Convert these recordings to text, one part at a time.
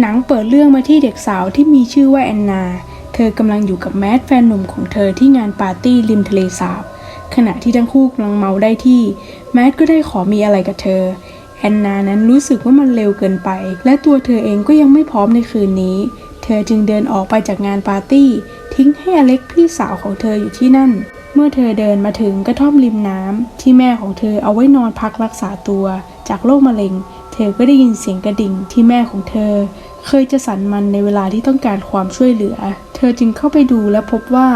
หนังเปิดเรื่องมาที่เด็กสาวที่มีชื่อว่าแอนนา เธอกำลังอยู่กับแมทแฟนหนุ่มของเธอที่งานปาร์ตี้ริมทะเลสาบ ขณะที่ทั้งคู่กำลังเมาได้ที่ แมทก็ได้ขอมีอะไรกับเธอ แอนนานั้นรู้สึกว่ามันเร็วเกินไป และตัวเธอเองก็ยังไม่พร้อมในคืนนี้ เธอจึงเดินออกไปจากงานปาร์ตี้ ทิ้งให้อเล็กพี่สาวของเธออยู่ที่นั่น เมื่อเธอเดินมาถึงกระท่อมริมน้ำที่แม่ของเธอเอาไว้นอนพักรักษาตัวจากโรคมะเร็ง เธอก็ได้ยินเสียงกระดิ่งที่แม่ของเธอ เคยจะสั่นมันในเวลาที่ต้องการความช่วยเหลือ เธอจึงเข้าไปดูและพบว่า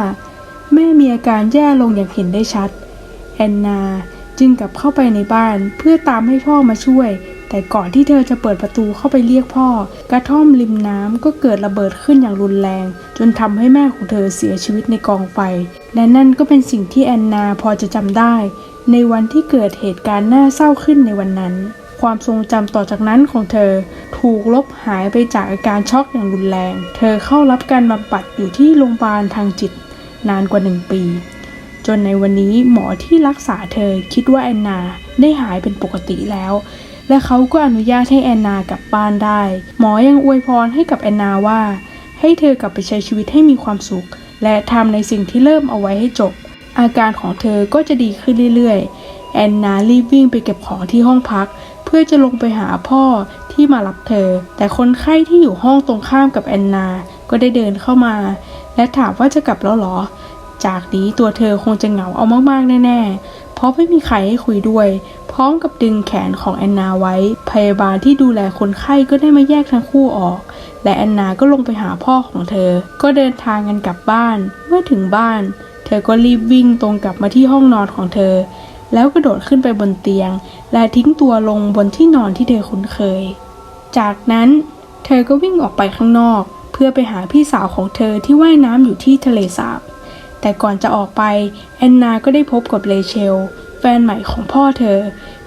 แม่มีอาการแย่ลงอย่างเห็นได้ชัด แอนนาจึงกลับเข้าไปในบ้านเพื่อตามให้พ่อมาช่วย แต่ก่อนที่เธอจะเปิดประตูเข้าไปเรียกพ่อ กระท่อมริมน้ำก็เกิดระเบิดขึ้นอย่างรุนแรง จนทำให้แม่ของเธอเสียชีวิตในกองไฟ และนั่นก็เป็นสิ่งที่แอนนาพอจะจำได้ ในวันที่เกิดเหตุการณ์น่าเศร้าขึ้นในวันนั้น ความทรงจำต่อจากนั้นของเธอ ถูกลบหายไปจากอาการช็อกอย่างรุนแรง เธอเข้ารับการบำบัดอยู่ที่โรงพยาบาลทางจิตนานกว่าหนึ่งปี จนในวันนี้หมอที่รักษาเธอคิดว่าแอนนาได้หายเป็นปกติแล้ว และเขาก็อนุญาตให้แอนนากลับบ้านได้ หมอยังอวยพรให้กับแอนนาว่า ให้เธอกลับไปใช้ชีวิตให้มีความสุข และทำในสิ่งที่เริ่มเอาไว้ให้จบ อาการของเธอก็จะดีขึ้นเรื่อยๆ แอนนารีบวิ่งไปเก็บของที่ห้องพัก เพื่อจะลงไปหาพ่อที่มารับเธอ แต่คนไข้ที่อยู่ห้องตรงข้ามกับแอนนา ก็ได้เดินเข้ามา และถามว่าจะกลับแล้วหรอ จากนี้ตัวเธอคงจะเหงาเอามากๆแน่ๆ เพราะไม่มีใครให้คุยด้วย พร้อมกับดึงแขนของแอนนาไว้ พยาบาลที่ดูแลคนไข้ก็ได้มาแยกทั้งคู่ออก และแอนนาก็ลงไปหาพ่อของเธอ ก็เดินทางกันกลับบ้าน เมื่อถึงบ้าน เธอก็รีบวิ่งตรงกลับมาที่ห้องนอนของเธอ แล้วกระโดดขึ้นไปบนเตียง และทิ้งตัวลงบนที่นอนที่เธอคุ้นเคย จากนั้นเธอก็วิ่งออกไปข้างนอก เพื่อไปหาพี่สาวของเธอที่ว่ายน้ำอยู่ที่ทะเลสาบ แต่ก่อนจะออกไปแอนนาก็ได้พบกับเลเชล แฟนใหม่ของพ่อเธอ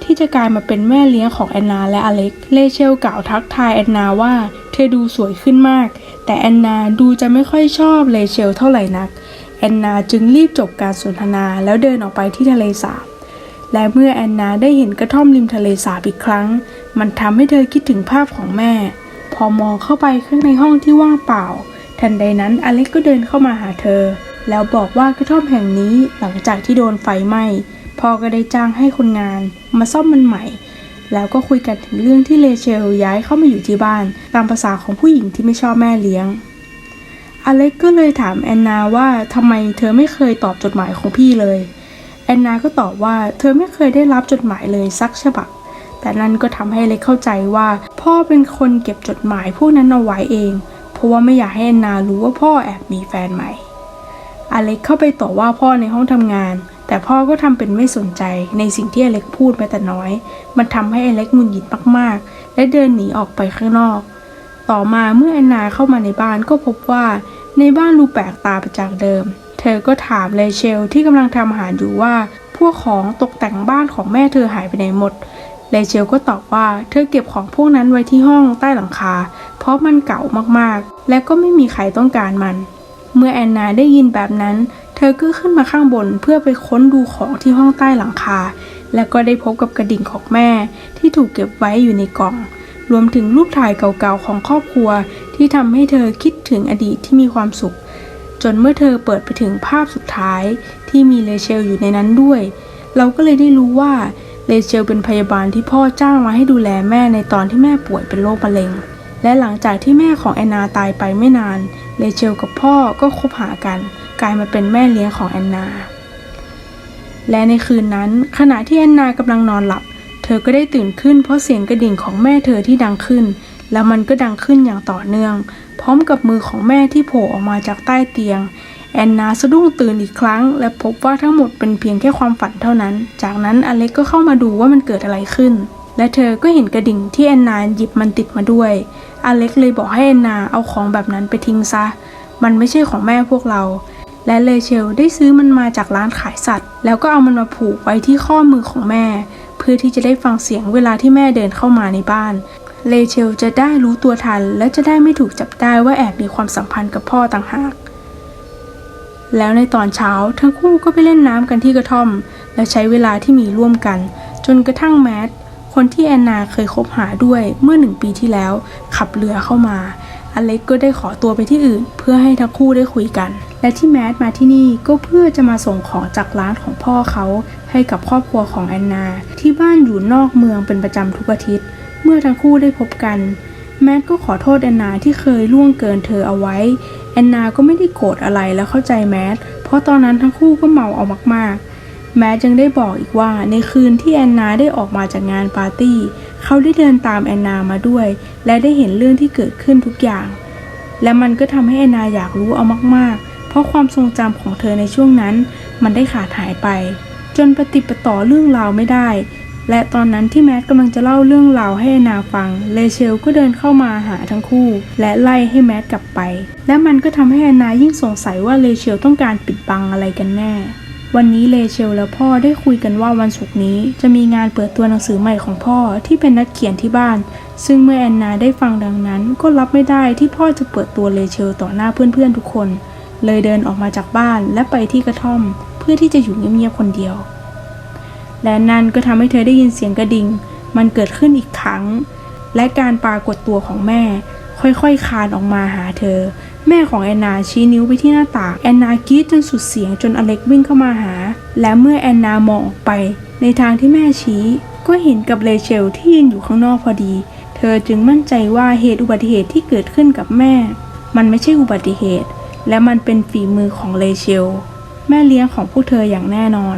ที่จะกลายมาเป็นแม่เลี้ยงของแอนนาและอเล็ก เลเชลกล่าวทักทายแอนนาว่าเธอดูสวยขึ้นมาก แต่แอนนาดูจะไม่ค่อยชอบเลเชลเท่าไหร่นักแอนนาจึงรีบจบการสนทนาแล้วเดินออกไปที่ทะเลสาบ และเมื่อแอนนาได้เห็นกระท่อมริมทะเลสาบอีกครั้ง มันทำให้เธอคิดถึงภาพของแม่ พอมองเข้าไปข้างในห้องที่ว่างเปล่า ทันใดนั้นอเล็กก็เดินเข้ามาหาเธอ แล้วบอกว่ากระท่อมแห่งนี้หลังจากที่โดนไฟไหม้พ่อก็ได้จ้างให้คนงาน มาซ่อมมันใหม่ แล้วก็คุยกันถึงเรื่องที่เลเชลย้ายเข้ามาอยู่ที่บ้าน ตามภาษาของผู้หญิงที่ไม่ชอบแม่เลี้ยงอเล็กก็เลยถามแอนนาว่าทำไมเธอไม่เคยตอบจดหมายของพี่เลย อนนาก็ตอบว่าเธอไม่เคยได้รับจดหมายเลยสักฉบับ แต่นั่นก็ทำให้เล็กเข้าใจว่า พ่อเป็นคนเก็บจดหมายพวกนั้นเอาไว้เอง เพราะว่าไม่อยากให้แอนนารู้ว่าพ่อแอบมีแฟนใหม่ อเล็กเข้าไปต่อว่าพ่อในห้องทำงาน แต่พ่อก็ทำเป็นไม่สนใจในสิ่งที่อเล็กพูดแม้แต่น้อย มันทำให้อเล็กหงุดหงิดมากๆ และเดินหนีออกไปข้างนอก ต่อมาเมื่อแอนนาเข้ามาในบ้านก็พบว่าในบ้านดูแปลกตาไปจากเดิม เธอก็ถามเลเชลที่กำลังทำอาหารอยู่ว่า พวกของตกแต่งบ้านของแม่เธอหายไปไหนหมดเลเชลก็ตอบว่าเธอเก็บของพวกนั้นไว้ที่ห้องใต้หลังคา เพราะมันเก่ามากๆ และก็ไม่มีใครต้องการมัน เมื่อแอนนาได้ยินแบบนั้น เธอก็ขึ้นมาข้างบนเพื่อไปค้นดูของที่ห้องใต้หลังคา และก็ได้พบกับกระดิ่งของแม่ที่ถูกเก็บไว้อยู่ในกล่อง รวมถึงรูปถ่ายเก่าๆของครอบครัว ที่ทำให้เธอคิดถึงอดีตที่มีความสุข จนเมื่อเธอเปิดไปถึงภาพสุดท้ายที่มีเลเชลอยู่ในนั้นด้วย เราก็เลยได้รู้ว่าเลเชลเป็นพยาบาลที่พ่อจ้างมาให้ดูแลแม่ในตอนที่แม่ป่วยเป็นโรคมะเร็ง และหลังจากที่แม่ของแอนนาตายไปไม่นาน เลเชลกับพ่อก็คบหากัน กลายมาเป็นแม่เลี้ยงของแอนนา และในคืนนั้นขณะที่แอนนากำลังนอนหลับ เธอก็ได้ตื่นขึ้นเพราะเสียงกระดิ่งของแม่เธอที่ดังขึ้น แล้วมันก็ดังขึ้นอย่างต่อเนื่อง พร้อมกับมือของแม่ที่โผล่ออกมาจากใต้เตียง แอนนาสะดุ้งตื่นอีกครั้ง และพบว่าทั้งหมดเป็นเพียงแค่ความฝันเท่านั้น จากนั้นอเล็กก็เข้ามาดูว่ามันเกิดอะไรขึ้น และเธอก็เห็นกระดิ่งที่แอนนาหยิบมันติดมาด้วย อเล็กเลยบอกให้แอนนาเอาของแบบนั้นไปทิ้งซะ มันไม่ใช่ของแม่พวกเรา และเลเชลได้ซื้อมันมาจากร้านขายสัตว์ แล้วก็เอามันมาผูกไว้ที่ข้อมือของแม่ เพื่อที่จะได้ฟังเสียงเวลาที่แม่เดินเข้ามาในบ้าน เลเชลจะได้รู้ตัวทันและจะได้ไม่ถูกจับได้ว่าแอบมีความสัมพันธ์กับพ่อต่างหาก แล้วในตอนเช้าทั้งคู่ก็ไปเล่นน้ำกันที่กระท่อม และใช้เวลาที่มีร่วมกัน จนกระทั่งแมทคนที่แอนนาเคยคบหาด้วยเมื่อหนึ่งปีที่แล้ว ขับเรือเข้ามาอเล็กก็ได้ขอตัวไปที่อื่น เพื่อให้ทั้งคู่ได้คุยกัน และที่แมทมาที่นี่ก็เพื่อจะมาส่งของจากร้านของพ่อเขาให้กับครอบครัวของแอนนา ที่บ้านอยู่นอกเมืองเป็นประจำทุกอาทิตย์ เมื่อทั้งคู่ได้พบกัน แมทก็ขอโทษแอนนาที่เคยล่วงเกินเธอเอาไว้ แอนนาก็ไม่ได้โกรธอะไรและเข้าใจแมท เพราะตอนนั้นทั้งคู่ก็เมาเอามากๆ แมทยังได้บอกอีกว่าในคืนที่แอนนาได้ออกมาจากงานปาร์ตี้ เขาได้เดินตามแอนนามาด้วย และได้เห็นเรื่องที่เกิดขึ้นทุกอย่าง และมันก็ทำให้แอนนาอยากรู้เอามากๆ เพราะความทรงจำของเธอในช่วงนั้น มันได้ขาดหายไป จนปฏิปต่อเรื่องราวไม่ได้ และตอนนั้นที่แมทกำลังจะเล่าเรื่องราวให้อนนาฟัง เลเชลก็เดินเข้ามาหาทั้งคู่ และไล่ให้แมทกลับไป และมันก็ทำให้แอนนายิ่งสงสัยว่าเลเชลต้องการปิดบังอะไรกันแน่ วันนี้เลเชลและพ่อได้คุยกันว่าวันศุกร์นี้จะมีงานเปิดตัวหนังสือใหม่ของพ่อที่เป็นนักเขียนที่บ้าน ซึ่งเมื่อแอนนาได้ฟังดังนั้นก็รับไม่ได้ที่พ่อจะเปิดตัวเลเชลต่อหน้าเพื่อนๆทุกคน เลยเดินออกมาจากบ้านและไปที่กระท่อม เพื่อที่จะอยู่เงียบๆคนเดียว และนั่นก็ทำให้เธอได้ยินเสียงกระดิ่ง มันเกิดขึ้นอีกครั้ง และการปรากฏตัวของแม่ ค่อยๆคานออกมาหาเธอ แม่ของแอนนาชี้นิ้วไปที่หน้าต่างแอนนากรีดจนสุดเสียงจนอเล็กวิ่งเข้ามาหา และเมื่อแอนนามองออกไป ในทางที่แม่ชี้ ก็เห็นกับเลเชลที่ยืนอยู่ข้างนอกพอดี เธอจึงมั่นใจว่าเหตุอุบัติเหตุที่เกิดขึ้นกับแม่ มันไม่ใช่อุบัติเหตุ และมันเป็นฝีมือของเลเชลแม่เลี้ยงของพวกเธออย่างแน่นอน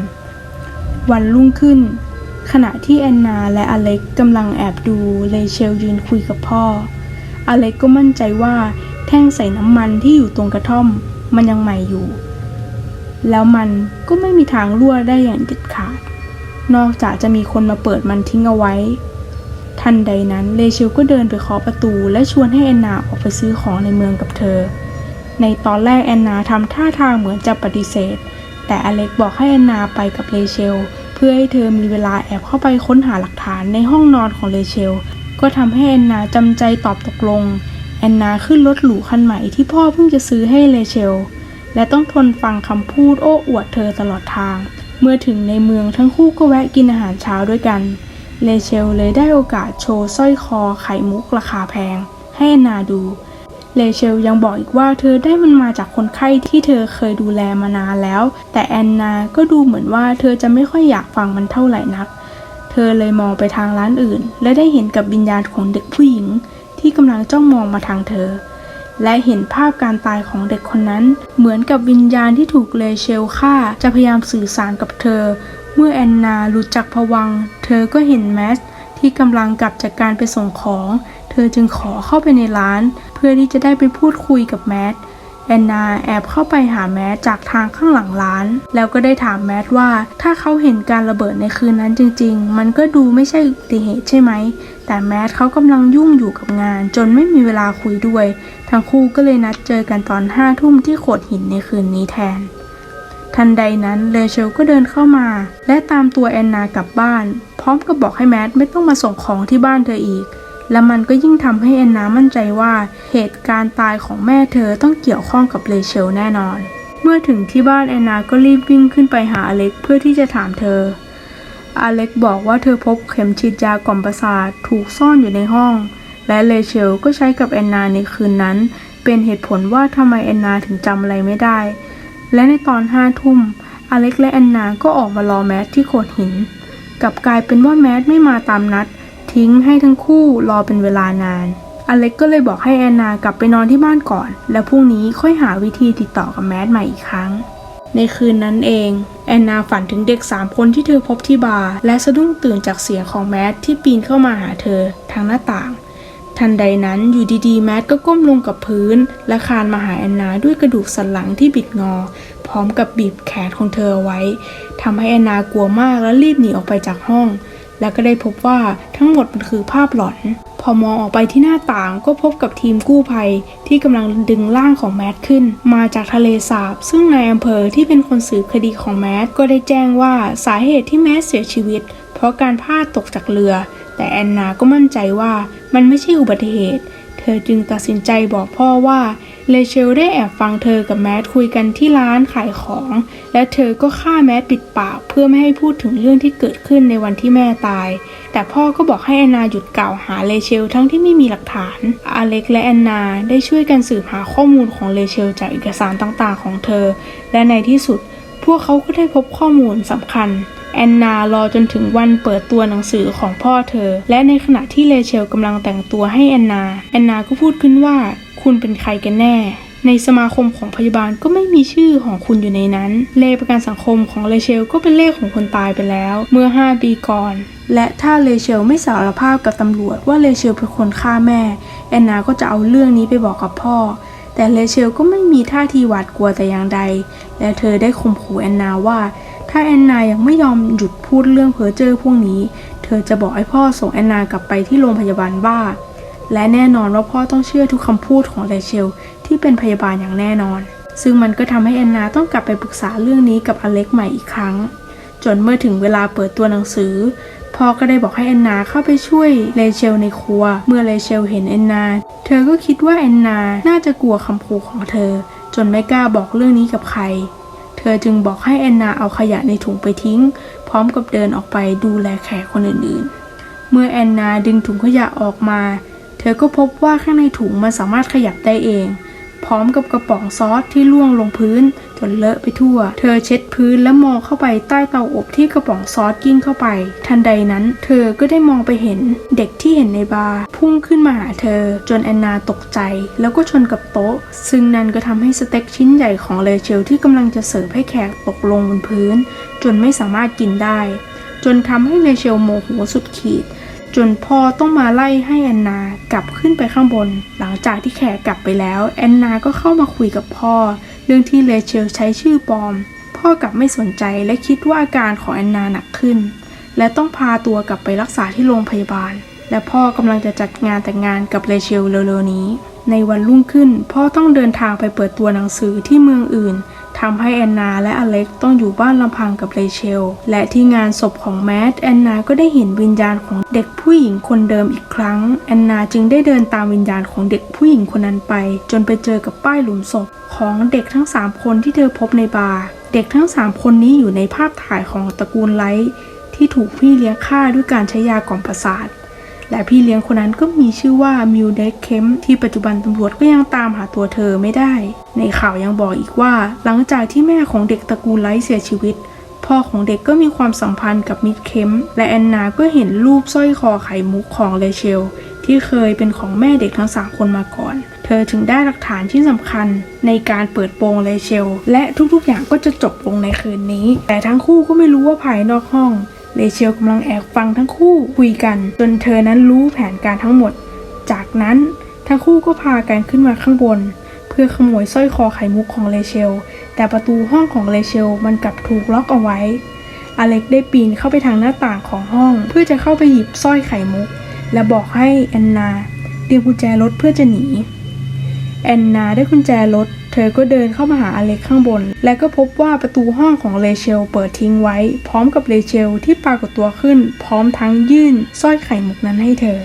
วันรุ่งขึ้น ขณะที่แอนนาและอเล็กกำลังแอบดูเลเชลยืนคุยกับพ่อ อเล็กก็มั่นใจว่าแท่งใส่น้ำมันที่อยู่ตรงกระท่อมมันยังใหม่อยู่ แล้วมันก็ไม่มีทางรั่วได้อย่างเด็ดขาด นอกจากจะมีคนมาเปิดมันทิ้งเอาไว้ ทันใดนั้นเลเชลก็เดินไปเคาะประตูและชวนให้แอนนาออกไปซื้อของในเมืองกับเธอ ในตอนแรกแอนนาทำท่าทางเหมือนจะปฏิเสธ แต่อเล็กบอกให้แอนนาไปกับเลเชล เพื่อให้เธอมีเวลาแอบเข้าไปค้นหาหลักฐานในห้องนอนของเลเชล ก็ทำให้แอนนาจำใจตอบตกลง แอนนาขึ้นรถหรูคันใหม่ที่พ่อเพิ่งจะซื้อให้เลเชล และต้องทนฟังคำพูดโอ้อวดเธอตลอดทาง เมื่อถึงในเมืองทั้งคู่ก็แวะกินอาหารเช้าด้วยกัน เลเชลเลยได้โอกาสโชว์สร้อยคอไข่มุกราคาแพง ให้แอนนาดู เลเชลยังบอกอีกว่าเธอได้มันมาจากคนไข้ที่เธอเคยดูแลมานานแล้ว แต่แอนนาก็ดูเหมือนว่าเธอจะไม่ค่อยอยากฟังมันเท่าไหร่นัก เธอเลยมองไปทางร้านอื่น และได้เห็นกับวิญญาณของเด็กผู้หญิง ที่กำลังจ้องมองมาทางเธอ และเห็นภาพการตายของเด็กคนนั้น เหมือนกับวิญญาณที่ถูกเลเชลฆ่าจะพยายามสื่อสารกับเธอ เมื่อแอนนาหลุดจากผวัง เธอก็เห็นแมสที่กำลังกลับจากการไปส่งของ เธอจึงขอเข้าไปในร้าน พื่อที่จะได้ไปพูดคุยกับแมทแอนนาแอบเข้าไปหาแมทจากทางข้างหลังร้าน แล้วก็ได้ถามแมทว่า ถ้าเขาเห็นการระเบิดในคืนนั้นจริง ๆ มันก็ดูไม่ใช่อุบัติเหตุใช่ไหม แต่แมทเขากำลังยุ่งอยู่กับงาน จนไม่มีเวลาคุยด้วย ทั้งคู่ก็เลยนัดเจอกันตอนห้าทุ่มที่โขดหินในคืนนี้แทน ทันใดนั้นเลเชลก็เดินเข้ามา และตามตัวแอนนากลับบ้าน พร้อมกับบอกให้แมทไม่ต้องมาส่งของที่บ้านเธออีก และมันก็ยิ่งทำให้แอนนามั่นใจว่าเหตุการณ์ตายของแม่เธอต้องเกี่ยวข้องกับเลเชลแน่นอน เมื่อถึงที่บ้านแอนนาก็รีบวิ่งขึ้นไปหาอเล็กเพื่อที่จะถามเธอ อเล็กบอกว่าเธอพบเข็มฉีดยากล่อมประสาทถูกซ่อนอยู่ในห้อง และเลเชลก็ใช้กับแอนนาในคืนนั้น เป็นเหตุผลว่าทำไมแอนนาถึงจำอะไรไม่ได้ และในตอนห้าทุ่มอเล็กและแอนนาก็ออกมารอแมทที่โขดหิน กลับกลายเป็นว่าแมทไม่มาตามนัด ทิ้งให้ทั้งคู่รอเป็นเวลานาน อเล็กก็เลยบอกให้แอนนากลับไปนอนที่บ้านก่อน แล้วพรุ่งนี้ค่อยหาวิธีติดต่อกับแมทใหม่อีกครั้ง ในคืนนั้นเอง แอนนาฝันถึงเด็กสามคนที่เธอพบที่บาร์และสะดุ้งตื่นจากเสียงของแมทที่ปีนเข้ามาหาเธอทางหน้าต่าง ทันใดนั้นอยู่ดีๆ แมทก็ก้มลงกับพื้น และคานมาหาแอนนาด้วยกระดูกสันหลังที่บิดงอ พร้อมกับบีบแขนของเธอไว้ทำให้แอนนากลัวมากและรีบหนีออกไปจากห้อง แล้วก็ได้พบว่าทั้งหมดมันคือภาพหลอน พอมองออกไปที่หน้าต่างก็พบกับทีมกู้ภัย ที่กำลังดึงร่างของแมทขึ้น มาจากทะเลสาบ ซึ่งนายอำเภอที่เป็นคนสืบคดีของแมทก็ได้แจ้งว่าสาเหตุที่แมทเสียชีวิต เพราะการพลาดตกจากเรือ แต่แอนนาก็มั่นใจว่ามันไม่ใช่อุบัติเหตุ เธอจึงตัดสินใจบอกพ่อว่า เลเชลได้แอบฟังเธอกับแมทคุยกันที่ร้านขายของ และเธอก็ฆ่าแมทปิดปากเพื่อไม่ให้พูดถึงเรื่องที่เกิดขึ้นในวันที่แม่ตาย แต่พ่อก็บอกให้แอนนาหยุดกล่าวหาเลเชลทั้งที่ไม่มีหลักฐาน อเล็กและแอนนาได้ช่วยกันสืบหาข้อมูลของเลเชลจากเอกสารต่างๆ ของเธอ และในที่สุด พวกเขาก็ได้พบข้อมูลสำคัญ แอนนารอจนถึงวันเปิดตัวหนังสือของพ่อเธอ และในขณะที่เลเชลกำลังแต่งตัวให้แอนนา แอนนาก็พูดขึ้นว่า คุณเป็นใครกันแน่ ในสมาคมของพยาบาลก็ไม่มีชื่อของคุณอยู่ในนั้น เลขประกันสังคมของเลเชลก็เป็นเลขของคนตายไปแล้ว เมื่อ 5 ปีก่อน และถ้าเลเชลไม่สารภาพกับตำรวจว่าเลเชลเป็นคนฆ่าแม่ แอนนาก็จะเอาเรื่องนี้ไปบอกกับพ่อแต่เลเชลก็ไม่มีท่าทีหวาดกลัวแต่อย่างใด และเธอได้ข่มขู่แอนนาว่า ถ้าแอนนายังไม่ยอมหยุดพูดเรื่องเพ้อเจ้อพวกนี้ เธอจะบอกให้พ่อส่งแอนนากลับไปที่โรงพยาบาลบ้า และแน่นอนว่าพ่อต้องเชื่อทุกคำพูดของเลเชลที่เป็นพยาบาลอย่างแน่นอน ซึ่งมันก็ทำให้แอนนาต้องกลับไปปรึกษาเรื่องนี้กับอเล็กใหม่อีกครั้ง จนเมื่อถึงเวลาเปิดตัวหนังสือพ่อก็ได้บอกให้แอนนาเข้าไปช่วยเลเชลในครัว เมื่อเลเชลเห็นแอนนา เธอก็คิดว่าแอนนาน่าจะกลัวคำพูของเธอ จนไม่กล้าบอกเรื่องนี้กับใคร ธอจึงบอกให้แอนนาเอาขยะในถุงไปทิ้ง พร้อมกับเดินออกไปดูแลแขกคนอื่นๆ เมื่อแอนนาดึงถุงขยะออกมา เธอก็พบว่าข้างในถุงมันสามารถขยับได้เอง พร้อมกับกระป๋องซอสที่ล่วงลงพื้น นเลอะไปทั่ว เธอเช็ดพื้นและมองเข้าไปใต้เตาอบที่กระป๋องซอสกิ้งเข้าไป ทันใดนั้น เธอก็ได้มองไปเห็นเด็กที่เห็นในบาร์พุ่งขึ้นมาหาเธอ จนแอนนาตกใจ แล้วก็ชนกับโต๊ะ ซึ่งนั่นก็ทำให้สเต็กชิ้นใหญ่ของเลเชลที่กำลังจะเสิร์ฟให้แขกตกลงบนพื้น จนไม่สามารถกินได้ จนทำให้เลเชลโมโหสุดขีดจนพ่อต้องมาไล่ให้แอนนากลับขึ้นไปข้างบน หลังจากที่แขกกลับไปแล้ว แอนนาก็เข้ามาคุยกับพ่อ เรื่องที่เลเชลใช้ชื่อปลอม พ่อกลับไม่สนใจและคิดว่าอาการของแอนนาหนักขึ้น และต้องพาตัวกลับไปรักษาที่โรงพยาบาล และพ่อกำลังจะจัดงานแต่งงานกับเลเชลเร็วๆนี้ ในวันรุ่งขึ้น พ่อต้องเดินทางไปเปิดตัวหนังสือที่เมืองอื่น ทำให้แอนนาและอเล็กต้องอยู่บ้านลำพังกับเรเชล และที่งานศพของแมดแอนนาก็ได้เห็นวิญญาณของเด็กผู้หญิงคนเดิมอีกครั้ง แอนนาจึงได้เดินตามวิญญาณของเด็กผู้หญิงคนนั้นไป จนไปเจอกับป้ายหลุมศพของเด็กทั้ง 3 คนที่เธอพบในบาร์เด็กทั้ง 3 คนนี้อยู่ในภาพถ่ายของตระกูลไลท์ที่ถูกพี่เลี้ยงฆ่าด้วยการใช้ยากล่อมประสาท และพี่เลี้ยงคนนั้นก็มีชื่อว่ามิวเดคเคมที่ปัจจุบันตำรวจก็ยังตามหาตัวเธอไม่ได้ ในข่าวยังบอกอีกว่า หลังจากที่แม่ของเด็กตระกูลไลท์เสียชีวิต พ่อของเด็กก็มีความสัมพันธ์กับมิดเคมและแอนนาก็เห็นรูปสร้อยคอไข่มุกของเลเชล ที่เคยเป็นของแม่เด็กทั้งสามคนมาก่อน เธอถึงได้หลักฐานที่สำคัญ ในการเปิดโปงเลเชล และทุกๆอย่างก็จะจบลงในคืนนี้ แต่ทั้งคู่ก็ไม่รู้ว่าภายนอกห้อง เลเชลกำลังแอบฟังทั้งคู่คุยกัน จนเธอนั้นรู้แผนการทั้งหมด จากนั้นทั้งคู่ก็พากันขึ้นมาข้างบน เพื่อขโมยสร้อยคอไข่มุกของเลเชล แต่ประตูห้องของเลเชลมันกลับถูกล็อกเอาไว้ อเล็กได้ปีนเข้าไปทางหน้าต่างของห้อง เพื่อจะเข้าไปหยิบสร้อยไข่มุก และบอกให้แอนนา เตรียมกุญแจรถเพื่อจะหนี แอนนาได้กุญแจรถ เธอก็เดินเข้ามาหาอเล็กข้างบน และก็พบว่าประตูห้องของเลเชลเปิดทิ้งไว้ พร้อมกับเลเชลที่ปรากฏตัวขึ้น พร้อมทั้งยื่นสร้อยไข่มุกนั้นให้เธอ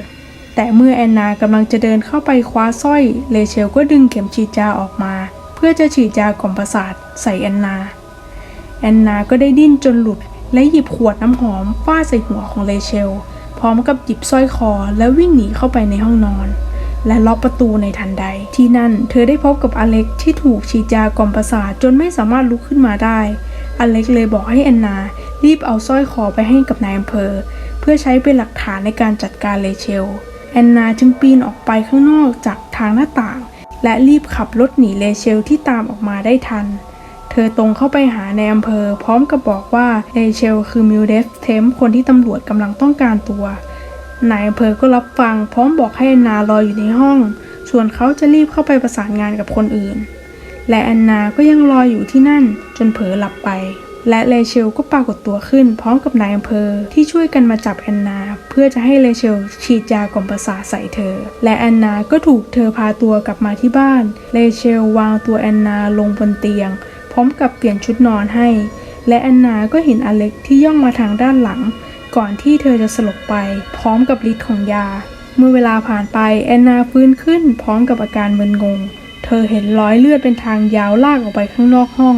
แต่เมื่อแอนนากำลังจะเดินเข้าไปคว้าสร้อย เลเชลก็ดึงเข็มฉีดยาออกมา เพื่อจะฉีดยากล่อมประสาทใส่แอนนา แอนนาก็ได้ดิ้นจนหลุด และหยิบขวดน้ำหอมฟาดใส่หัวของเลเชล พร้อมกับหยิบสร้อยคอและวิ่งหนีเข้าไปในห้องนอน และล็อกประตูในทันใด ที่นั่นเธอได้พบกับอเล็กที่ถูกฉีดยากล่อมประสาทจนไม่สามารถลุกขึ้นมาได้ อเล็กเลยบอกให้แอนนา รีบเอาสร้อยคอไปให้กับนายอำเภอ เพื่อใช้เป็นหลักฐานในการจัดการเลเชล แอนนาจึงปีนออกไปข้างนอกจากทางหน้าต่าง และรีบขับรถหนีเลเชลที่ตามออกมาได้ทันเธอตรงเข้าไปหาในอำเภอ พร้อมกับบอกว่าเลเชลคือมิลเดฟเทมคนที่ตำรวจกำลังต้องการตัว นายอำเภอก็รับฟังพร้อมบอกให้แอนนารออยู่ในห้อง ส่วนเขาจะรีบเข้าไปประสานงานกับคนอื่น และแอนนาก็ยังรออยู่ที่นั่นจนเผลอหลับไป และเลเชลก็ปรากฏตัวขึ้น พร้อมกับนายอำเภอที่ช่วยกันมาจับแอนนา เพื่อจะให้เลเชลฉีดยากล่อมประสาทใส่เธอ และแอนนาก็ถูกเธอพาตัวกลับมาที่บ้าน เลเชลวางตัวแอนนาลงบนเตียง พร้อมกับเปลี่ยนชุดนอนให้ และแอนนาก็เห็นอเล็กที่ย่องมาทางด้านหลัง ก่อนที่เธอจะสลบไป พร้อมกับฤทธิ์ของยา เมื่อเวลาผ่านไปแอนนาฟื้นขึ้น พร้อมกับอาการมึนงง เธอเห็นรอยเลือดเป็นทางยาวลากออกไปข้างนอกห้อง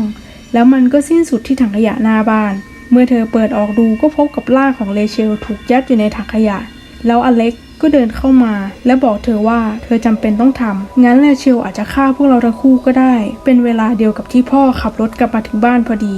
แล้วมันก็สิ้นสุดที่ถังขยะหน้าบ้าน เมื่อเธอเปิดออกดูก็พบกับร่างของเลเชลถูกยัดอยู่ในถังขยะ แล้วอเล็กก็เดินเข้ามา และบอกเธอว่าเธอจำเป็นต้องทำงั้นเลเชลอาจจะฆ่าพวกเราทั้งคู่ก็ได้ เป็นเวลาเดียวกับที่พ่อขับรถกลับมาถึงบ้านพอดี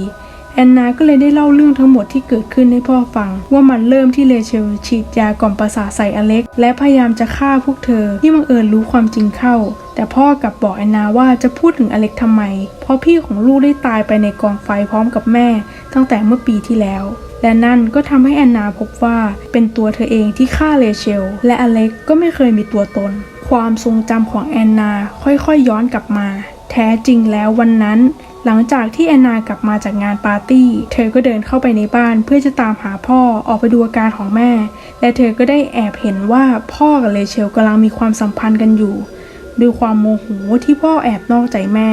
แอนนาก็เลยได้เล่าเรื่องทั้งหมดที่เกิดขึ้นให้พ่อฟัง ว่ามันเริ่มที่เลเชลฉีดยากล่อมประสาทใส่อเล็ก และพยายามจะฆ่าพวกเธอที่บังเอิญรู้ความจริงเข้า แต่พ่อกลับบอกแอนนาว่าจะพูดถึงอเล็กทำไม เพราะพี่ของลูกได้ตายไปในกองไฟพร้อมกับแม่ ตั้งแต่เมื่อปีที่แล้วและนั่นก็ทำให้แอนนาพบว่าเป็นตัวเธอเองที่ฆ่าเลเชล และอเล็กก็ไม่เคยมีตัวตน ความทรงจำของแอนนาค่อยๆย้อนกลับมา แท้จริงแล้ววันนั้น หลังจากที่แอนนากลับมาจากงานปาร์ตี้ เธอก็เดินเข้าไปในบ้านเพื่อจะตามหาพ่อออกไปดูอาการของแม่ และเธอก็ได้แอบเห็นว่าพ่อกับเลเชลกำลังมีความสัมพันธ์กันอยู่ด้วยความโมโหที่พ่อแอบนอกใจแม่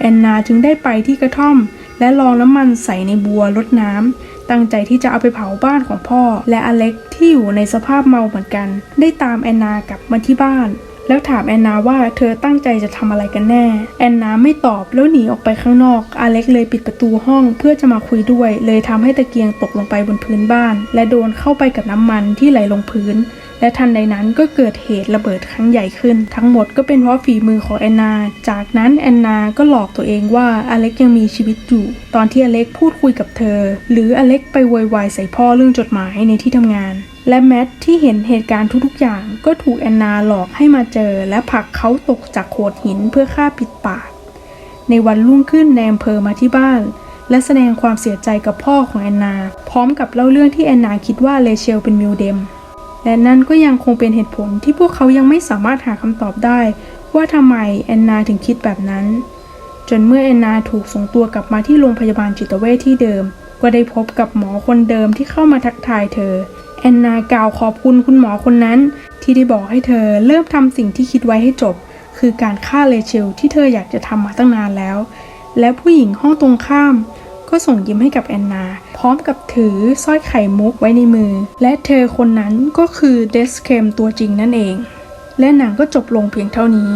แอนนาจึงได้ไปที่กระท่อม และลองน้ำมันใส่ในบัวรดน้ำ ตั้งใจที่จะเอาไปเผาบ้านของพ่อ และอเล็กที่อยู่ในสภาพเมาเหมือนกัน ได้ตามแอนนากลับมาที่บ้าน แล้วถามแอนนาว่าเธอตั้งใจจะทำอะไรกันแน่ แอนนาไม่ตอบแล้วหนีออกไปข้างนอก อเล็กเลยปิดประตูห้องเพื่อจะมาคุยด้วย เลยทำให้ตะเกียงตกลงไปบนพื้นบ้าน และโดนเข้าไปกับน้ำมันที่ไหลลงพื้นและทันใดนั้นก็เกิดเหตุระเบิดครั้งใหญ่ขึ้น ทั้งหมดก็เป็นเพราะฝีมือของแอนนา จากนั้นแอนนาก็หลอกตัวเองว่าอเล็กยังมีชีวิตอยู่ ตอนที่อเล็กพูดคุยกับเธอ หรืออเล็กไปโวยวายใส่พ่อเรื่องจดหมายในที่ทำงาน และแมทที่เห็นเหตุการณ์ทุกๆอย่างก็ถูกแอนนาหลอกให้มาเจอ และผลักเขาตกจากโขดหินเพื่อฆ่าปิดปาก ในวันรุ่งขึ้นในอำเภอมาที่บ้าน และแสดงความเสียใจกับพ่อของแอนนา พร้อมกับเล่าเรื่องที่แอนนาคิดว่าเลเชลเป็นมิวเดม และนั่นก็ยังคงเป็นเหตุผลที่พวกเขายังไม่สามารถหาคำตอบได้ ว่าทำไมแอนนาถึงคิดแบบนั้น จนเมื่อแอนนาถูกส่งตัวกลับมาที่โรงพยาบาลจิตเวชที่เดิม ก็ได้พบกับหมอคนเดิมที่เข้ามาทักทายเธอ แอนนากล่าวขอบคุณคุณหมอคนนั้น ที่ได้บอกให้เธอเริ่มทำสิ่งที่คิดไว้ให้จบ คือการฆ่าเลเชลที่เธออยากจะทำมาตั้งนานแล้ว และผู้หญิงห้องตรงข้าม ก็ส่งยิ้มให้กับแอนนา พร้อมกับถือสร้อยไข่มุกไว้ในมือ และเธอคนนั้นก็คือเดสเคมตัวจริงนั่นเอง และหนังก็จบลงเพียงเท่านี้